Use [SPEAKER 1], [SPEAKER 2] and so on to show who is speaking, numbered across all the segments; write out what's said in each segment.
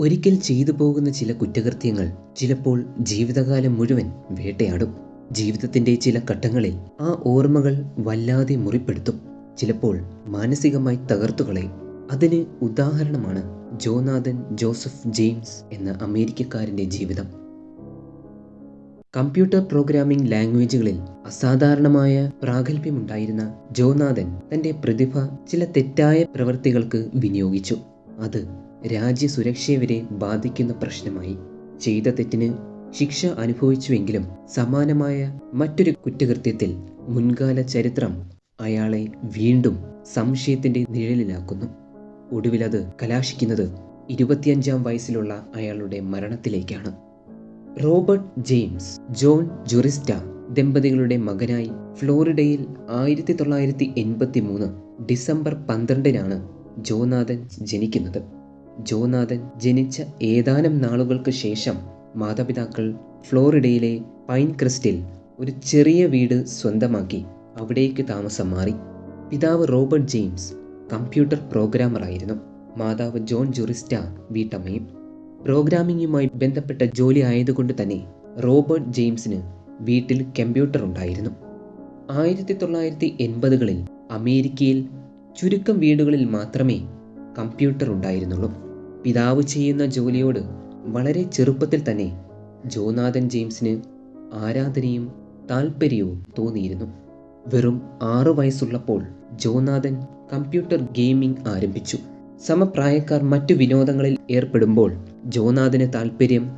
[SPEAKER 1] ഒരിക്കൽ ചെയ്തു പോകുന്ന ചില കുറ്റകൃത്യങ്ങൾ ചിലപ്പോൾ ജീവിതകാലം മുഴുവൻ വേട്ടയാടും. ജീവിതത്തിന്റെ ചില ഘട്ടങ്ങളിൽ ആ ഓർമ്മകൾ വല്ലാതെ മുറിപ്പെടുത്തും. ചിലപ്പോൾ മാനസികമായി തകർത്തുകളയും അതിന് ഉദാഹരണമാണ് ജോനാഥൻ ജോസഫ് ജെയിംസ് എന്ന അമേരിക്കക്കാരന്റെ ജീവിതം. കമ്പ്യൂട്ടർ പ്രോഗ്രാമിംഗ് ലാംഗ്വേജുകളിൽ അസാധാരണമായ പ്രാഗൽഭ്യമുണ്ടായിരുന്ന ജോനാഥൻ തന്റെ പ്രതിഭ ചില തെറ്റായ പ്രവൃത്തികൾക്ക് വിനിയോഗിച്ചു. അത് രാജ്യസുരക്ഷയെ വരെ ബാധിക്കുന്ന പ്രശ്നമായി. ചെയ്ത തെറ്റിന് ശിക്ഷ അനുഭവിച്ചുവെങ്കിലും സമാനമായ മറ്റൊരു കുറ്റകൃത്യത്തിൽ മുൻകാല ചരിത്രം അയാളെ വീണ്ടും സംശയത്തിന്റെ നിഴലിലാക്കുന്നു. ഒടുവിലത് കലാശിക്കുന്നത് ഇരുപത്തിയഞ്ചാം വയസ്സിലുള്ള അയാളുടെ മരണത്തിലേക്കാണ്. റോബർട്ട് ജെയിംസ് ജോൺ ജുറിസ്റ്റ ദമ്പതികളുടെ മകനായി ഫ്ലോറിഡയിൽ ആയിരത്തി തൊള്ളായിരത്തി എൺപത്തി മൂന്ന് ഡിസംബർ പന്ത്രണ്ടിനാണ് ജോനാഥൻ ജനിക്കുന്നത്. ജോനാഥൻ ജനിച്ച ഏതാനും നാളുകൾക്ക് ശേഷം മാതാപിതാക്കൾ ഫ്ലോറിഡയിലെ പൈൻ ക്രിസ്റ്റിൽ ഒരു ചെറിയ വീട് സ്വന്തമാക്കി അവിടേക്ക് താമസം മാറി. പിതാവ് റോബർട്ട് ജെയിംസ് കമ്പ്യൂട്ടർ പ്രോഗ്രാമറായിരുന്നു മാതാവ് ജോൺ ജുറിസ്റ്റ വീട്ടമ്മയും പ്രോഗ്രാമിംഗുമായി ബന്ധപ്പെട്ട ജോലി ആയതുകൊണ്ട് തന്നെ റോബർട്ട് ജെയിംസിന് വീട്ടിൽ കമ്പ്യൂട്ടർ ഉണ്ടായിരുന്നു. ആയിരത്തി തൊള്ളായിരത്തി എൺപതുകളിൽ അമേരിക്കയിൽ ചുരുക്കം വീടുകളിൽ മാത്രമേ കമ്പ്യൂട്ടർ ഉണ്ടായിരുന്നുള്ളൂ പിതാവ് ചെയ്യുന്ന ജോലിയോട് വളരെ ചെറുപ്പത്തിൽ തന്നെ ജോനാഥൻ ജെയിംസിന് ആരാധനയും താല്പര്യവും തോന്നിയിരുന്നു. വെറും ആറു വയസ്സുള്ളപ്പോൾ ജോനാഥൻ കമ്പ്യൂട്ടർ ഗെയിമിംഗ് ആരംഭിച്ചു. സമപ്രായക്കാർ മറ്റു വിനോദങ്ങളിൽ ഏർപ്പെടുമ്പോൾ ജോനാഥന് താല്പര്യം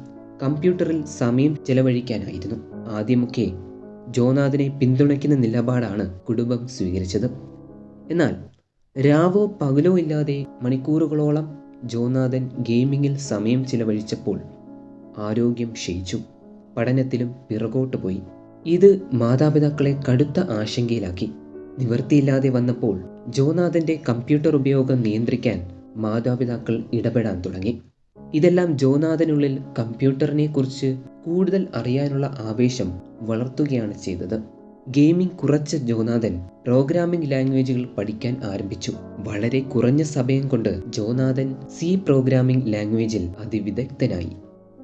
[SPEAKER 1] കമ്പ്യൂട്ടറിൽ സമയം ചെലവഴിക്കാനായിരുന്നു. ആദ്യമൊക്കെ ജോനാഥനെ പിന്തുണയ്ക്കുന്ന നിലപാടാണ് കുടുംബം സ്വീകരിച്ചത്. എന്നാൽ രാവോ പകലോ ഇല്ലാതെ മണിക്കൂറുകളോളം ജോനാഥൻ ഗെയിമിങ്ങിൽ സമയം ചിലവഴിച്ചപ്പോൾ ആരോഗ്യം ക്ഷയിച്ചു. പഠനത്തിലും പിറകോട്ട് പോയി. ഇത് മാതാപിതാക്കളെ കടുത്ത ആശങ്കയിലാക്കി. നിവൃത്തിയില്ലാതെ വന്നപ്പോൾ ജോനാഥന്റെ കമ്പ്യൂട്ടർ ഉപയോഗം നിയന്ത്രിക്കാൻ മാതാപിതാക്കൾ ഇടപെടാൻ തുടങ്ങി. ഇതെല്ലാം ജോനാഥനുള്ളിൽ കമ്പ്യൂട്ടറിനെ കുറിച്ച് കൂടുതൽ അറിയാനുള്ള ആവേശം വളർത്തുകയാണ് ചെയ്തത്. ഗെയിമിംഗ് കുറച്ച ജോനാഥൻ പ്രോഗ്രാമിംഗ് ലാംഗ്വേജുകൾ പഠിക്കാൻ ആരംഭിച്ചു. വളരെ കുറഞ്ഞ സമയം കൊണ്ട് ജോനാഥൻ സി പ്രോഗ്രാമിംഗ് ലാംഗ്വേജിൽ അതിവിദഗ്ധനായി.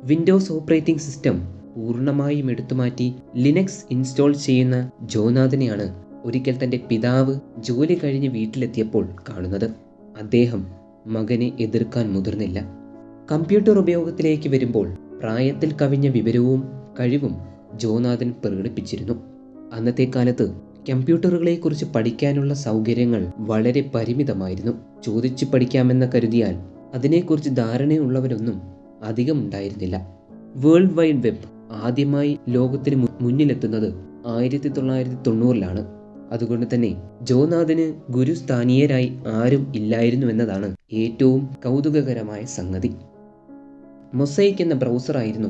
[SPEAKER 1] വിൻഡോസ് ഓപ്പറേറ്റിംഗ് സിസ്റ്റം പൂർണമായും എടുത്തുമാറ്റി ലിനക്സ് ഇൻസ്റ്റാൾ ചെയ്യുന്ന ജോനാഥനെയാണ് ഒരിക്കൽ തന്റെ പിതാവ് ജോലി കഴിഞ്ഞ് വീട്ടിലെത്തിയപ്പോൾ കാണുന്നത്. അദ്ദേഹം മകനെ എതിർക്കാൻ മുതിർന്നില്ല. കമ്പ്യൂട്ടർ ഉപയോഗത്തിലേക്ക് വരുമ്പോൾ പ്രായത്തിൽ കവിഞ്ഞ വിവരവും കഴിവും ജോനാഥൻ പ്രകടിപ്പിച്ചിരുന്നു. അന്നത്തെ കാലത്ത് കമ്പ്യൂട്ടറുകളെക്കുറിച്ച് പഠിക്കാനുള്ള സൗകര്യങ്ങൾ വളരെ പരിമിതമായിരുന്നു. ചോദിച്ചു പഠിക്കാമെന്ന് കരുതിയാൽ അതിനെക്കുറിച്ച് ധാരണയുള്ളവരൊന്നും അധികം ഉണ്ടായിരുന്നില്ല. വേൾഡ് വൈഡ് വെബ് ആദ്യമായി ലോകത്തിന് മുന്നിലെത്തുന്നത് ആയിരത്തി തൊള്ളായിരത്തി തൊണ്ണൂറിലാണ് അതുകൊണ്ട് തന്നെ ജോനാഥന് ഗുരുസ്ഥാനീയരായി ആരും ഇല്ലായിരുന്നു എന്നതാണ് ഏറ്റവും കൗതുകകരമായ സംഗതി. മൊസൈക്ക് എന്ന ബ്രൗസറായിരുന്നു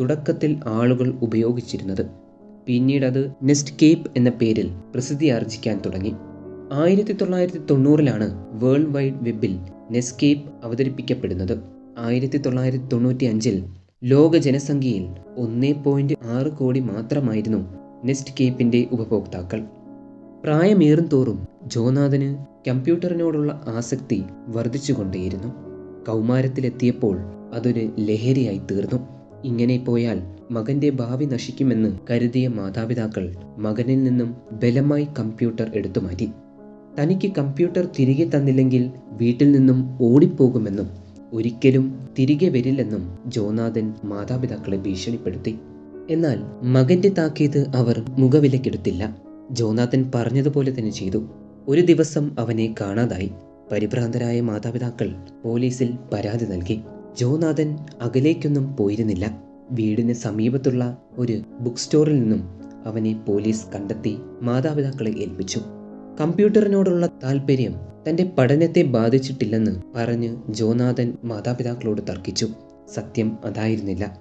[SPEAKER 1] തുടക്കത്തിൽ ആളുകൾ ഉപയോഗിച്ചിരുന്നത്. പിന്നീട് അത് നെസ്റ്റ് കേപ്പ് എന്ന പേരിൽ പ്രസിദ്ധി ആർജിക്കാൻ തുടങ്ങി. ആയിരത്തി തൊള്ളായിരത്തി തൊണ്ണൂറിലാണ് വേൾഡ് വൈഡ് വെബിൽ നെസ്കേപ്പ് അവതരിപ്പിക്കപ്പെടുന്നത്. ആയിരത്തി തൊള്ളായിരത്തി തൊണ്ണൂറ്റി അഞ്ചിൽ ലോക ജനസംഖ്യയിൽ ഒന്നേ പോയിന്റ് ആറ് കോടി മാത്രമായിരുന്നു നെസ്റ്റ് കേപ്പിന്റെ ഉപഭോക്താക്കൾ. പ്രായമേറും തോറും ജോനാഥന് കമ്പ്യൂട്ടറിനോടുള്ള ആസക്തി വർദ്ധിച്ചുകൊണ്ടേയിരുന്നു. കൗമാരത്തിലെത്തിയപ്പോൾ അതൊരു ലഹരിയായി തീർന്നു. ഇങ്ങനെ പോയാൽ മകന്റെ ഭാവി നശിക്കുമെന്ന് കരുതിയ മാതാപിതാക്കൾ മകനിൽ നിന്നും ബലമായി കമ്പ്യൂട്ടർ എടുത്തു മാറ്റി. തനിക്ക് കമ്പ്യൂട്ടർ തിരികെ തന്നില്ലെങ്കിൽ വീട്ടിൽ നിന്നും ഓടിപ്പോകുമെന്നും ഒരിക്കലും തിരികെ വരില്ലെന്നും ജോനാഥൻ മാതാപിതാക്കളെ ഭീഷണിപ്പെടുത്തി. എന്നാൽ മകന്റെ താക്കീത് അവർ മുഖവിലക്കെടുത്തില്ല. ജോനാഥൻ പറഞ്ഞതുപോലെ തന്നെ ചെയ്തു. ഒരു ദിവസം അവനെ കാണാതായി. പരിഭ്രാന്തരായ മാതാപിതാക്കൾ പോലീസിൽ പരാതി നൽകി. ജോനാഥൻ അകലേക്കൊന്നും പോയിരുന്നില്ല. വീടിന് സമീപത്തുള്ള ഒരു ബുക്ക് സ്റ്റോറിൽ നിന്നും അവനെ പോലീസ് കണ്ടെത്തി മാതാപിതാക്കളെ ഏൽപ്പിച്ചു. കമ്പ്യൂട്ടറിനോടുള്ള താല്പര്യം തന്റെ പഠനത്തെ ബാധിച്ചിട്ടില്ലെന്ന് പറഞ്ഞ് ജോനാഥൻ മാതാപിതാക്കളോട് തർക്കിച്ചു. സത്യം അതായിരുന്നില്ല.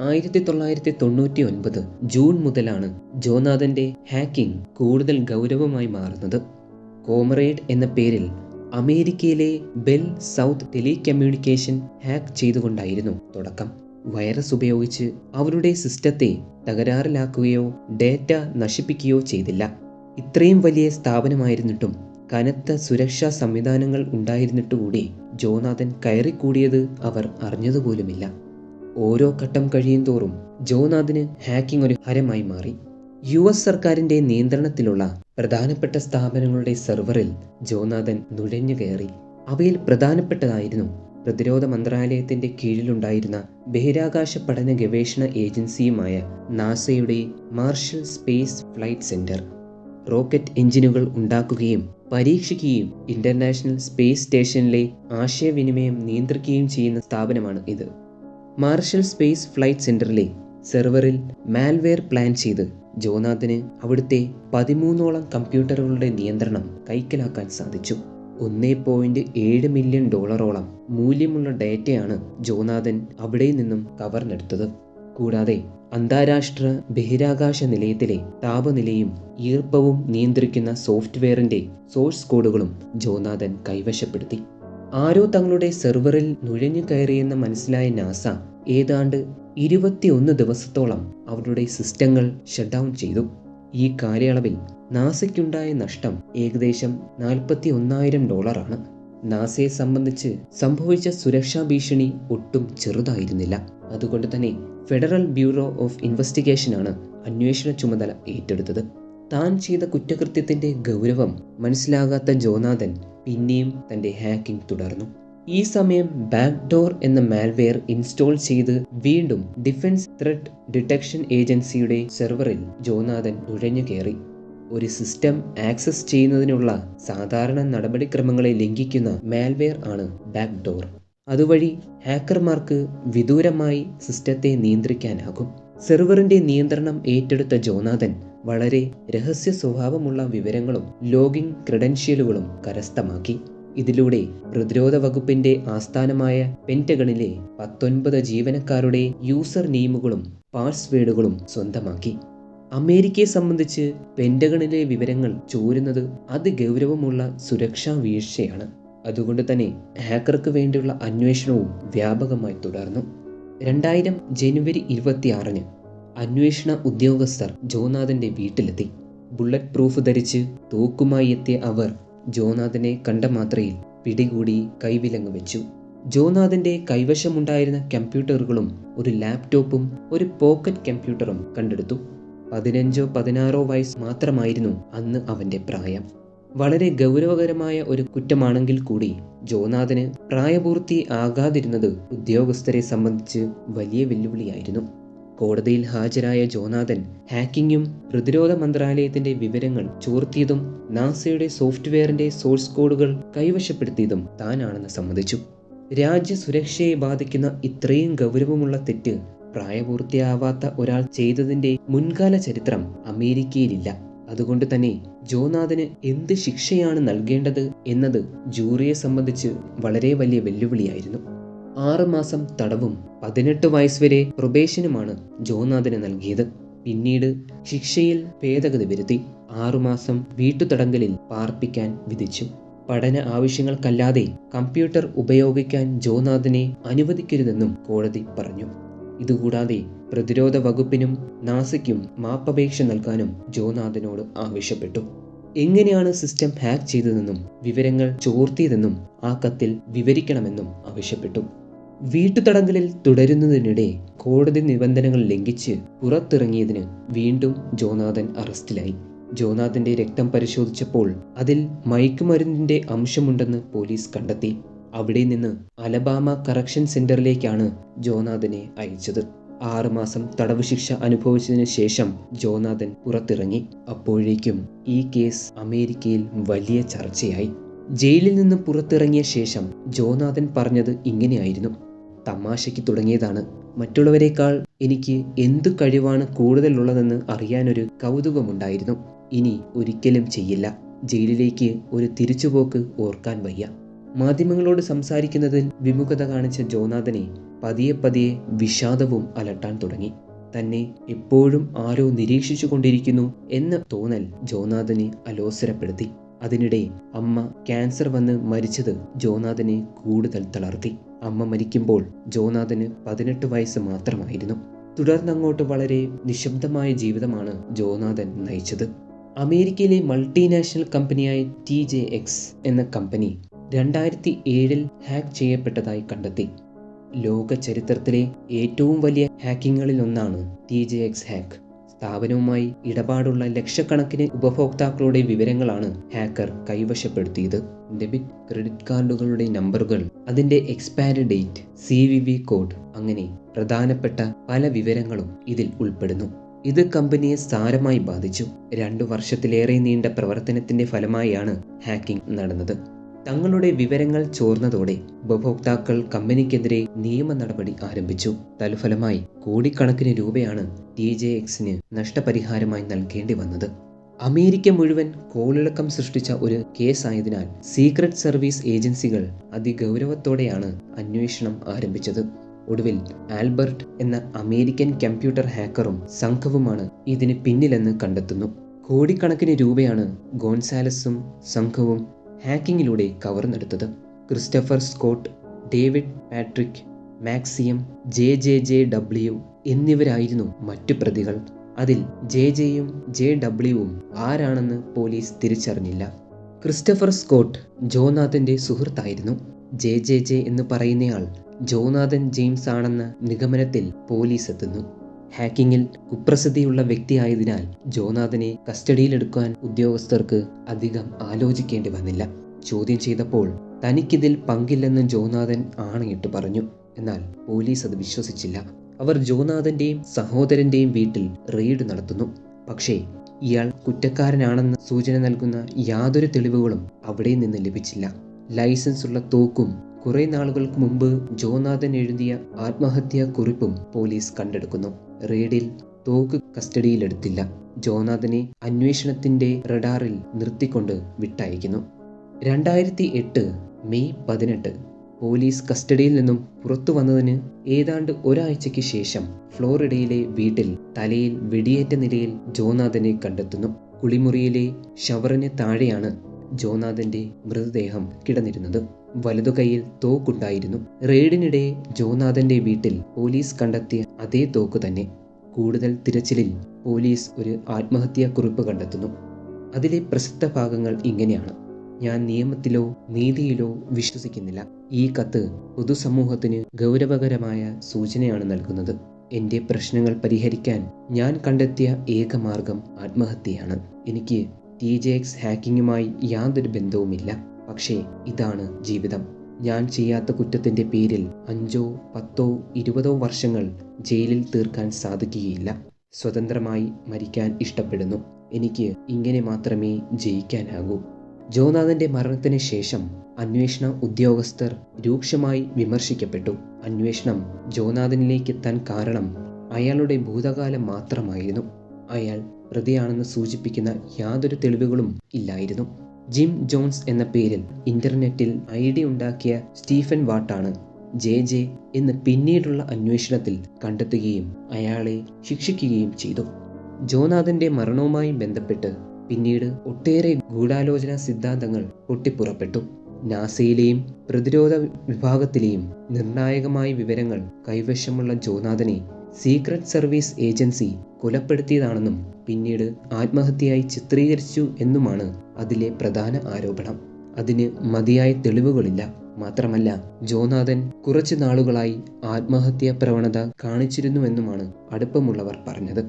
[SPEAKER 1] ആയിരത്തി തൊള്ളായിരത്തി തൊണ്ണൂറ്റി ഒൻപത് ജൂൺ മുതലാണ് ജോനാഥന്റെ ഹാക്കിംഗ് കൂടുതൽ ഗൗരവമായി മാറുന്നത്. കോമറേഡ് എന്ന പേരിൽ അമേരിക്കയിലെ ബെൽ സൗത്ത് ടെലികമ്മ്യൂണിക്കേഷൻ ഹാക്ക് ചെയ്തുകൊണ്ടായിരുന്നു തുടക്കം. വൈറസ് ഉപയോഗിച്ച് അവരുടെ സിസ്റ്റത്തെ തകരാറിലാക്കുകയോ ഡേറ്റ നശിപ്പിക്കുകയോ ചെയ്തില്ല. ഇത്രയും വലിയ സ്ഥാപനമായിരുന്നിട്ടും കനത്ത സുരക്ഷാ സംവിധാനങ്ങൾ ഉണ്ടായിരുന്നിട്ടുകൂടി ജോനാഥൻ കയറിക്കൂടിയത് അവർ അറിഞ്ഞതുപോലുമില്ല. ഓരോ ഘട്ടം കഴിയും തോറും ജോനാഥിന് ഹാക്കിംഗ് ഒരു ഹരമായി മാറി. യു എസ് സർക്കാരിന്റെ നിയന്ത്രണത്തിലുള്ള പ്രധാനപ്പെട്ട സ്ഥാപനങ്ങളുടെ സെർവറിൽ ജോനാഥൻ നുഴഞ്ഞു കയറി. അവയിൽ പ്രധാനപ്പെട്ടതായിരുന്നു പ്രതിരോധ മന്ത്രാലയത്തിന്റെ കീഴിലുണ്ടായിരുന്ന ബഹിരാകാശ പഠന ഗവേഷണ ഏജൻസിയുമായ നാസയുടെ Marshall space flight centre. Rocket എഞ്ചിനുകൾ ഉണ്ടാക്കുകയും പരീക്ഷിക്കുകയും ഇന്റർനാഷണൽ സ്പേസ് സ്റ്റേഷനിലെ ആശയവിനിമയം നിയന്ത്രിക്കുകയും ചെയ്യുന്ന സ്ഥാപനമാണ് ഇത്. മാർഷൽ സ്പേസ് ഫ്ലൈറ്റ് സെന്ററിലെ സെർവറിൽ മാൽവെയർ പ്ലാൻ ചെയ്ത് ജോനാഥിന് അവിടുത്തെ പതിമൂന്നോളം കമ്പ്യൂട്ടറുകളുടെ നിയന്ത്രണം കൈക്കലാക്കാൻ സാധിച്ചു. ഒന്നേ പോയിന്റ് ഏഴ് മില്യൺ ഡോളറോളം മൂല്യമുള്ള ഡേറ്റയാണ് ജോനാഥൻ അവിടെ നിന്നും കവർന്നെടുത്തത്. കൂടാതെ അന്താരാഷ്ട്ര ബഹിരാകാശ നിലയത്തിലെ താപനിലയും ഈർപ്പവും നിയന്ത്രിക്കുന്ന സോഫ്റ്റ്വെയറിന്റെ സോഴ്സ് കോഡുകളും ജോനാഥൻ കൈവശപ്പെടുത്തി. ആരോ തങ്ങളുടെ സെർവറിൽ നുഴഞ്ഞു കയറിയെന്ന് മനസ്സിലായ നാസ ഏതാണ്ട് ഇരുപത്തിയൊന്ന് ദിവസത്തോളം അവരുടെ സിസ്റ്റങ്ങൾ ഷട്ട് ഡൗൺ ചെയ്തു. ഈ കാലയളവിൽ നാസയ്ക്കുണ്ടായ നഷ്ടം ഏകദേശം നാൽപ്പത്തി ഒന്നായിരം ഡോളറാണ്. നാസയെ സംബന്ധിച്ച് സംഭവിച്ച സുരക്ഷാ ഭീഷണി ഒട്ടും ചെറുതായിരുന്നില്ല. അതുകൊണ്ട് തന്നെ ഫെഡറൽ ബ്യൂറോ ഓഫ് ഇൻവെസ്റ്റിഗേഷനാണ് അന്വേഷണ ചുമതല ഏറ്റെടുത്തത്. താൻ ചെയ്ത കുറ്റകൃത്യത്തിന്റെ ഗൗരവം മനസ്സിലാകാത്ത ജോനാഥൻ പിന്നെയും തന്റെ ഹാക്കിംഗ് തുടർന്നു. ഈ സമയം ബാക്ക്ഡോർ എന്ന മാൽവെയർ ഇൻസ്റ്റോൾ ചെയ്ത് വീണ്ടും ഡിഫൻസ് ത്രെഡ് ഡിറ്റക്ഷൻ ഏജൻസിയുടെ സെർവറിൽ ജോനാഥൻ നുഴഞ്ഞു കയറി. ഒരു സിസ്റ്റം ആക്സസ് ചെയ്യുന്നതിനുള്ള സാധാരണ നടപടിക്രമങ്ങളെ ലംഘിക്കുന്ന മാൽവെയർ ആണ് ബാക്ക്ഡോർ അതുവഴി ഹാക്കർമാർക്ക് വിദൂരമായി സിസ്റ്റത്തെ നിയന്ത്രിക്കാനാകും. സെർവറിന്റെ നിയന്ത്രണം ഏറ്റെടുത്ത ജോനാഥൻ വളരെ രഹസ്യ സ്വഭാവമുള്ള വിവരങ്ങളും ലോഗിൻ ക്രെഡൻഷ്യലുകളും കരസ്ഥമാക്കി. ഇതിലൂടെ പ്രതിരോധ വകുപ്പിന്റെ ആസ്ഥാനമായ പെന്റഗണിലെ പത്തൊൻപത് ജീവനക്കാരുടെ യൂസർ നെയിമുകളും പാസ്വേഡുകളും സ്വന്തമാക്കി. അമേരിക്കയെ സംബന്ധിച്ച് പെന്റഗണിലെ വിവരങ്ങൾ ചോരുന്നത് അതിഗൗരവമുള്ള സുരക്ഷാ വീഴ്ചയാണ്. അതുകൊണ്ട് തന്നെ ഹാക്കർക്ക് വേണ്ടിയുള്ള അന്വേഷണവും വ്യാപകമായി തുടർന്നു. രണ്ടായിരം ജനുവരി ഇരുപത്തിയാറിന് അന്വേഷണ ഉദ്യോഗസ്ഥർ ജോനാഥന്റെ വീട്ടിലെത്തി. ബുള്ളറ്റ് പ്രൂഫ് ധരിച്ച് തോക്കുമായി എത്തിയ അവർ ജോനാഥനെ കണ്ട മാത്രയിൽ പിടികൂടി കൈവിലങ്ങ് വെച്ചു. ജോനാഥന്റെ കൈവശമുണ്ടായിരുന്ന കമ്പ്യൂട്ടറുകളും ഒരു ലാപ്ടോപ്പും ഒരു പോക്കറ്റ് കമ്പ്യൂട്ടറും കണ്ടെടുത്തു. പതിനഞ്ചോ പതിനാറോ വയസ്സ് മാത്രമായിരുന്നു അന്ന് അവന്റെ പ്രായം. വളരെ ഗൗരവകരമായ ഒരു കുറ്റമാണെങ്കിൽ കൂടി ജോനാഥന് പ്രായപൂർത്തി ആകാതിരുന്നത് ഉദ്യോഗസ്ഥരെ സംബന്ധിച്ച് വലിയ വെല്ലുവിളിയായിരുന്നു. കോടതിയിൽ ഹാജരായ ജോനാഥൻ ഹാക്കിങ്ങും പ്രതിരോധ മന്ത്രാലയത്തിന്റെ വിവരങ്ങൾ ചോർത്തിയതും നാസയുടെ സോഫ്റ്റ്വെയറിന്റെ സോഴ്സ് കോഡുകൾ കൈവശപ്പെടുത്തിയതും താനാണെന്ന് സമ്മതിച്ചു. രാജ്യ സുരക്ഷയെ ബാധിക്കുന്ന ഇത്രയും ഗൗരവമുള്ള തെറ്റ് പ്രായപൂർത്തിയാവാത്ത ഒരാൾ ചെയ്തതിന്റെ മുൻകാല ചരിത്രം അമേരിക്കയിലില്ല. അതുകൊണ്ട് തന്നെ ജോനാഥന് എന്ത് ശിക്ഷയാണ് നൽകേണ്ടത് എന്നത് ജൂറിയെ സംബന്ധിച്ച് വളരെ വലിയ വെല്ലുവിളിയായിരുന്നു. ആറ് മാസം തടവും പതിനെട്ട് വയസ്സ് വരെ പ്രൊബേഷനുമാണ് ജോനാഥന് നൽകിയത്. പിന്നീട് ശിക്ഷയിൽ ഭേദഗതി വരുത്തി ആറുമാസം വീട്ടുതടങ്കലിൽ പാർപ്പിക്കാൻ വിധിച്ചു. പഠന ആവശ്യങ്ങൾക്കല്ലാതെ കമ്പ്യൂട്ടർ ഉപയോഗിക്കാൻ ജോനാഥിനെ അനുവദിക്കരുതെന്നും കോടതി പറഞ്ഞു. ഇതുകൂടാതെ പ്രതിരോധ വകുപ്പിനും നാസയ്ക്കും മാപ്പപേക്ഷ നൽകാനും ജോനാഥിനോട് ആവശ്യപ്പെട്ടു. എങ്ങനെയാണ് സിസ്റ്റം ഹാക്ക് ചെയ്തതെന്നും വിവരങ്ങൾ ചോർത്തിയതെന്നും ആ കത്തിൽ വിവരിക്കണമെന്നും ആവശ്യപ്പെട്ടു. വീട്ടുതടങ്കലിൽ തുടരുന്നതിനിടെ കോടതി നിബന്ധനകൾ ലംഘിച്ച് പുറത്തിറങ്ങിയതിന് വീണ്ടും ജോനാഥൻ അറസ്റ്റിലായി. ജോനാഥന്റെ രക്തം പരിശോധിച്ചപ്പോൾ അതിൽ മയക്കുമരുന്നിന്റെ അംശമുണ്ടെന്ന് പോലീസ് കണ്ടെത്തി. അവിടെ നിന്ന് അലബാമ കറക്ഷൻ സെന്ററിലേക്കാണ് ജോനാഥനെ അയച്ചത്. ആറുമാസം തടവ് ശിക്ഷ അനുഭവിച്ചതിന് ശേഷം ജോനാഥൻ പുറത്തിറങ്ങി. അപ്പോഴേക്കും ഈ കേസ് അമേരിക്കയിൽ വലിയ ചർച്ചയായി. ജയിലിൽ നിന്ന് പുറത്തിറങ്ങിയ ശേഷം ജോനാഥൻ പറഞ്ഞത് ഇങ്ങനെയായിരുന്നു. തമാശയ്ക്ക് തുടങ്ങിയതാണ്. മറ്റുള്ളവരെക്കാൾ എനിക്ക് എന്തു കഴിവാണ് കൂടുതലുള്ളതെന്ന് അറിയാനൊരു കൗതുകമുണ്ടായിരുന്നു. ഇനി ഒരിക്കലും ചെയ്യില്ല. ജയിലിലേക്ക് ഒരു തിരിച്ചുപോക്ക് ഓർക്കാൻ വയ്യ. മാധ്യമങ്ങളോട് സംസാരിക്കുന്നതിൽ വിമുഖത കാണിച്ച ജോനാഥനെ പതിയെ പതിയെ വിഷാദവും അലട്ടാൻ തുടങ്ങി. തന്നെ എപ്പോഴും ആരോ നിരീക്ഷിച്ചു കൊണ്ടിരിക്കുന്നു എന്ന തോന്നൽ ജോനാഥനെ അലോസരപ്പെടുത്തി. അതിനിടെ അമ്മ ക്യാൻസർ വന്ന് മരിച്ചത് ജോനാഥനെ കൂടുതൽ തളർത്തി. അമ്മ മരിക്കുമ്പോൾ ജോനാഥന് പതിനെട്ട് വയസ്സ് മാത്രമായിരുന്നു. തുടർന്നങ്ങോട്ട് വളരെ നിശബ്ദമായ ജീവിതമാണ് ജോനാഥൻ നയിച്ചത്. അമേരിക്കയിലെ മൾട്ടിനാഷണൽ കമ്പനിയായ ടി ജെ എക്സ് എന്ന കമ്പനി രണ്ടായിരത്തി ഏഴിൽ ഹാക്ക് ചെയ്യപ്പെട്ടതായി കണ്ടെത്തി. ലോക ചരിത്രത്തിലെ ഏറ്റവും വലിയ ഹാക്കിങ്ങുകളിലൊന്നാണ് ടി ജെ എക്സ് ഹാക്ക്. സ്ഥാപനവുമായി ഇടപാടുള്ള ലക്ഷക്കണക്കിന് ഉപഭോക്താക്കളുടെ വിവരങ്ങളാണ് ഹാക്കർ കൈവശപ്പെടുത്തിയത്. ഡെബിറ്റ് ക്രെഡിറ്റ് കാർഡുകളുടെ നമ്പറുകൾ അതിന്റെ expiry date C V V code അങ്ങനെ പ്രധാനപ്പെട്ട പല വിവരങ്ങളും ഇതിൽ ഉൾപ്പെടുന്നു. ഇത് കമ്പനിയെ സാരമായി ബാധിച്ചു. രണ്ടു വർഷത്തിലേറെ നീണ്ട പ്രവർത്തനത്തിന്റെ ഫലമായാണ് ഹാക്കിംഗ് നടന്നത്. തങ്ങളുടെ വിവരങ്ങൾ ചോർന്നതോടെ ഉപഭോക്താക്കൾ കമ്പനിക്കെതിരെ നിയമ നടപടി ആരംഭിച്ചു. തൽഫലമായി കോടിക്കണക്കിന് രൂപയാണ് ടി ജെ എക്സിന് നഷ്ടപരിഹാരമായി നൽകേണ്ടി വന്നത്. അമേരിക്ക മുഴുവൻ കോളിളക്കം സൃഷ്ടിച്ച ഒരു കേസായതിനാൽ സീക്രട്ട് സർവീസ് ഏജൻസികൾ അതിഗൗരവത്തോടെയാണ് അന്വേഷണം ആരംഭിച്ചത്. ഒടുവിൽ ആൽബർട്ട് എന്ന അമേരിക്കൻ കമ്പ്യൂട്ടർ ഹാക്കറും സംഘവുമാണ് ഇതിന് പിന്നിലെന്ന് കണ്ടെത്തുന്നു. കോടിക്കണക്കിന് രൂപയാണ് ഗോൺസാലസും സംഘവും ഹാക്കിങ്ങിലൂടെ കവർന്നെടുത്തത് Christopher Scott David Patrick Maksym J J J W എന്നിവരായിരുന്നു മറ്റു പ്രതികൾ. അതിൽ ജെ ജെയും ജെ ഡബ്ല്യുവും ആരാണെന്ന് പോലീസ് തിരിച്ചറിഞ്ഞില്ല. ക്രിസ്റ്റഫർ സ്കോട്ട് ജോനാഥന്റെ സുഹൃത്തായിരുന്നു. ജെ ജെ ജെ എന്ന് പറയുന്നയാൾ ജോനാഥൻ ജെയിംസ് ആണെന്ന നിഗമനത്തിൽ പോലീസ് എത്തുന്നു. ഹാക്കിങ്ങിൽ കുപ്രസിദ്ധിയുള്ള വ്യക്തിയായതിനാൽ ജോനാഥനെ കസ്റ്റഡിയിലെടുക്കാൻ ഉദ്യോഗസ്ഥർക്ക് അധികം ആലോചിക്കേണ്ടി വന്നില്ല. ചോദ്യം ചെയ്തപ്പോൾ തനിക്കിതിൽ പങ്കില്ലെന്ന് ജോനാഥൻ ആണയിട്ട് പറഞ്ഞു. എന്നാൽ പോലീസ് അത് വിശ്വസിച്ചില്ല. അവർ ജോനാഥന്റെയും സഹോദരന്റെയും വീട്ടിൽ റെയ്ഡ് നടത്തുന്നു. പക്ഷേ ഇയാൾ കുറ്റക്കാരനാണെന്ന സൂചന നൽകുന്ന യാതൊരു തെളിവുകളും അവിടെ നിന്ന് ലഭിച്ചില്ല. ലൈസൻസ് ഉള്ള തോക്കും കുറെ നാളുകൾക്ക് മുമ്പ് ജോനാഥൻ എഴുതിയ ആത്മഹത്യാ കുറിപ്പും പോലീസ് കണ്ടെടുക്കുന്നു. റെയ്ഡിൽ തോക്ക് കസ്റ്റഡിയിലെടുത്തില്ല. ജോനാഥനെ അന്വേഷണത്തിന്റെ റഡാറിൽ നിർത്തിക്കൊണ്ട് വിട്ടയക്കുന്നു. രണ്ടായിരത്തി എട്ട് മെയ് പതിനെട്ട് പോലീസ് കസ്റ്റഡിയിൽ നിന്നും പുറത്തു വന്നതിന് ഏതാണ്ട് ഒരാഴ്ചയ്ക്ക് ശേഷം ഫ്ലോറിഡയിലെ വീട്ടിൽ തലയിൽ വെടിയേറ്റ നിലയിൽ ജോനാഥനെ കണ്ടെത്തുന്നു. കുളിമുറിയിലെ ഷവറിന് താഴെയാണ് ജോനാഥന്റെ മൃതദേഹം കിടന്നിരുന്നത്. വലതുകൈയിൽ തോക്കുണ്ടായിരുന്നു. റെയ്ഡിനിടെ ജോനാഥന്റെ വീട്ടിൽ പോലീസ് കണ്ടെത്തിയ അതേ തോക്ക് തന്നെ കൂടുതൽ തിരച്ചിലിൽ പോലീസ് ഒരു ആത്മഹത്യാ കുറിപ്പ് കണ്ടെത്തുന്നു. അതിലെ പ്രസക്ത ഭാഗങ്ങൾ ഇങ്ങനെയാണ്. ഞാൻ നിയമത്തിലോ നീതിയിലോ വിശ്വസിക്കുന്നില്ല. ഈ കത്ത് പൊതുസമൂഹത്തിന് ഗൗരവകരമായ സൂചനയാണ് നൽകുന്നത്. എന്റെ പ്രശ്നങ്ങൾ പരിഹരിക്കാൻ ഞാൻ കണ്ടെത്തിയ ഏക മാർഗം ആത്മഹത്യയാണ്. എനിക്ക് ടി ജെ എക്സ് ഹാക്കിങ്ങുമായി യാതൊരു ബന്ധവുമില്ല. പക്ഷേ ഇതാണ് ജീവിതം. ഞാൻ ചെയ്യാത്ത കുറ്റത്തിന്റെ പേരിൽ അഞ്ചോ പത്തോ ഇരുപതോ വർഷങ്ങൾ ജയിലിൽ തീർക്കാൻ സാധിക്കുകയില്ല. സ്വതന്ത്രമായി മരിക്കാൻ ഇഷ്ടപ്പെടുന്നു. എനിക്ക് ഇങ്ങനെ മാത്രമേ ജയിക്കാനാകൂ. ജോനാഥന്റെ മരണത്തിന് ശേഷം അന്വേഷണ ഉദ്യോഗസ്ഥർ രൂക്ഷമായി വിമർശിക്കപ്പെട്ടു. അന്വേഷണം ജോനാഥനിലേക്ക് എത്താൻ കാരണം അയാളുടെ ഭൂതകാലം മാത്രമായിരുന്നു. അയാൾ പ്രതിയാണെന്ന് സൂചിപ്പിക്കുന്ന യാതൊരു തെളിവുകളും ഇല്ലായിരുന്നു. ജിം ജോൺസ് എന്ന പേരിൽ ഇന്റർനെറ്റിൽ ഐ ഡി ഉണ്ടാക്കിയ സ്റ്റീഫൻ വാട്ടാണ് ജെ ജെ എന്ന് പിന്നീടുള്ള അന്വേഷണത്തിൽ കണ്ടെത്തുകയും അയാളെ ശിക്ഷിക്കുകയും ചെയ്തു. ജോനാഥന്റെ മരണവുമായി ബന്ധപ്പെട്ട് പിന്നീട് ഒട്ടേറെ ഗൂഢാലോചന സിദ്ധാന്തങ്ങൾ പൊട്ടിപ്പുറപ്പെട്ടു. നാസയിലെയും പ്രതിരോധ വിഭാഗത്തിലെയും നിർണായകമായ വിവരങ്ങൾ കൈവശമുള്ള ജോനാഥനെ സീക്രട്ട് സർവീസ് ഏജൻസി കൊലപ്പെടുത്തിയതാണെന്നും പിന്നീട് ആത്മഹത്യയായി ചിത്രീകരിച്ചു എന്നുമാണ് അതിലെ പ്രധാന ആരോപണം. അതിന് മതിയായ തെളിവുകളില്ല. മാത്രമല്ല ജോനാഥൻ കുറച്ചു നാളുകളായി ആത്മഹത്യാ പ്രവണത കാണിച്ചിരുന്നുവെന്നുമാണ് അടുപ്പമുള്ളവർ പറഞ്ഞത്.